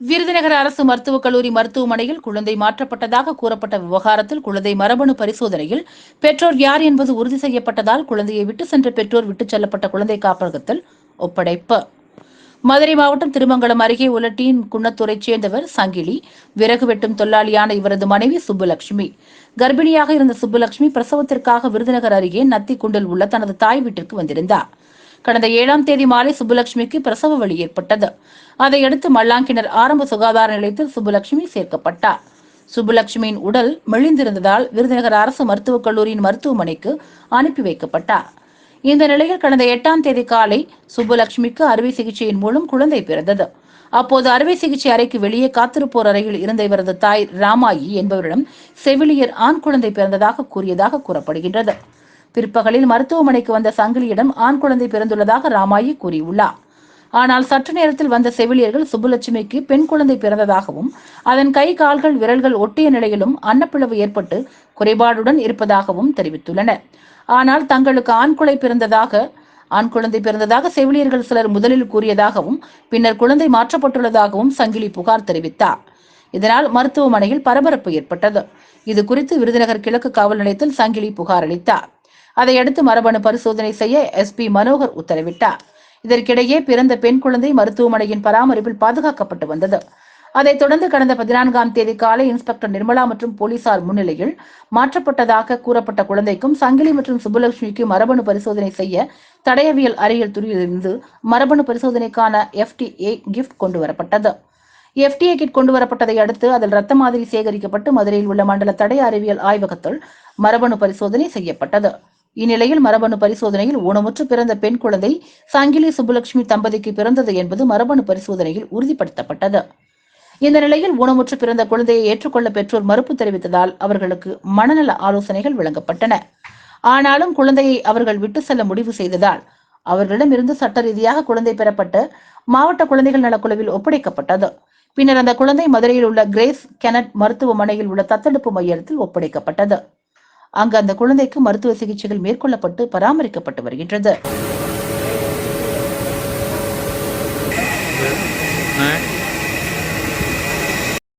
விருதுநகர் அரசு மருத்துவக் கல்லூரி மருத்துவமனையில் குழந்தை மாற்றப்பட்டதாக கூறப்பட்ட விவகாரத்தில் குழந்தை மரபணு பரிசோதனையில் பெற்றோர் யார் என்பது உறுதி செய்யப்பட்டதால் குழந்தையை விட்டு சென்ற பெற்றோர் விட்டுச் செல்லப்பட்ட குழந்தை காப்பகத்தில் ஒப்படைப்பு. மதுரை மாவட்டம் திருமங்கலம் அருகே உள்ள டீன் சேர்ந்தவர் சங்கிலி விறகு வெட்டும் தொழிலாளியான இவரது மனைவி சுப்புலட்சுமி கர்ப்பிணியாக இருந்த சுப்புலட்சுமி பிரசவத்திற்காக விருதுநகர் அருகே நத்தி குண்டில் உள்ள தனது தாய் வீட்டிற்கு வந்திருந்தார். கடந்த ஏழாம் தேதி மாலை சுப்புலட்சுமிக்கு பிரசவ வலி ஏற்பட்டது. அதையடுத்து மல்லாங்கிணர் ஆரம்ப சுகாதார நிலையத்தில் சுப்புலட்சுமி சேர்க்கப்பட்டார். சுப்புலட்சுமியின் உடல் மெலிந்திருந்ததால் விருதுநகர் அரசு மருத்துவக் கல்லூரியின் மருத்துவமனைக்கு அனுப்பி வைக்கப்பட்டார். இந்த நிலையில் கடந்த எட்டாம் தேதி காலை சுப்புலட்சுமிக்கு அறுவை சிகிச்சையின் மூலம் குழந்தை பிறந்தது. அப்போது அறுவை சிகிச்சை அறைக்கு வெளியே காத்திருப்போர் அறையில் இருந்த இவரது தாய் ராமாயி என்பவரிடம் செவிலியர் ஆண் குழந்தை பிறந்ததாக கூறியதாக கூறப்படுகின்றது. பிற்பகலில் மருத்துவமனைக்கு வந்த சங்கிலியிடம் ஆண் குழந்தை பிறந்துள்ளதாக ராமாயி கூறியுள்ளார். ஆனால் சற்று நேரத்தில் வந்த செவிலியர்கள் சுப்புலட்சுமிக்கு பெண் குழந்தை பிறந்ததாகவும் அதன் கை கால்கள் விரல்கள் ஒட்டிய நிலையிலும் அன்னப்பிளவு ஏற்பட்டு குறைபாடுடன் இருப்பதாகவும் தெரிவித்துள்ளனர். ஆனால் தங்களுக்கு ஆண் குழந்தை பிறந்ததாக ஆண் குழந்தை பிறந்ததாக செவிலியர்கள் சிலர் முதலில் கூறியதாகவும் பின்னர் குழந்தை மாற்றப்பட்டுள்ளதாகவும் சங்கிலி புகார் தெரிவித்தார். இதனால் மருத்துவமனையில் பரபரப்பு ஏற்பட்டது. இது குறித்து விருதுநகர் கிழக்கு காவல் நிலையத்தில் சங்கிலி புகார் அளித்தார். அதையடுத்து மரபணு பரிசோதனை செய்ய எஸ்பி மனோகர் உத்தரவிட்டார். இதற்கிடையே பிறந்த பெண் குழந்தை மருத்துவமனையின் பராமரிப்பில் பாதுகாக்கப்பட்டு வந்தது. அதைத் தொடர்ந்து கடந்த பதினான்காம் தேதி காலை இன்ஸ்பெக்டர் நிர்மலா மற்றும் போலீசார் முன்னிலையில் மாற்றப்பட்டதாக கூறப்பட்ட குழந்தைக்கும் சங்கிலி மற்றும் சுப்புலட்சுமிக்கு மரபணு பரிசோதனை செய்ய தடயவியல் அறையில் துறையிலிருந்து மரபணு பரிசோதனைக்கான எஃப்டிஏ கிஃப்ட் கொண்டு வரப்பட்டது எஃப்டிஏ கிட் கொண்டு வரப்பட்டதை அடுத்து அதில் ரத்த மாதிரி சேகரிக்கப்பட்டு மதுரையில் உள்ள மண்டல தடய அறிவியல் ஆய்வகத்தில் மரபணு பரிசோதனை செய்யப்பட்டது. இந்நிலையில் மரபணு பரிசோதனையில் ஊனமுற்று பிறந்த பெண் குழந்தை சங்கிலி சுப்புலட்சுமி தம்பதிக்கு பிறந்தது என்பது மரபணு பரிசோதனையில் உறுதிப்படுத்தப்பட்டது. இந்த நிலையில் ஊனமுற்று பிறந்த குழந்தையை ஏற்றுக்கொள்ள பெற்றோர் மறுப்பு தெரிவித்ததால் அவர்களுக்கு மனநல ஆலோசனைகள் வழங்கப்பட்டன. ஆனாலும் குழந்தையை அவர்கள் விட்டு செல்ல முடிவு செய்ததால் அவர்களிடமிருந்து சட்ட ரீதியாக குழந்தை பெறப்பட்டு மாவட்ட குழந்தைகள் நலக்குழுவில் ஒப்படைக்கப்பட்டது. பின்னர் அந்த குழந்தை மதுரையில் உள்ள கிரேஸ் கெனட் மருத்துவமனையில் உள்ள தத்தெடுப்பு மையத்தில் ஒப்படைக்கப்பட்டது. அங்கு அந்த குழந்தைக்கு மருத்துவ சிகிச்சைகள் மேற்கொள்ளப்பட்டு பராமரிக்கப்பட்டு வருகின்றது.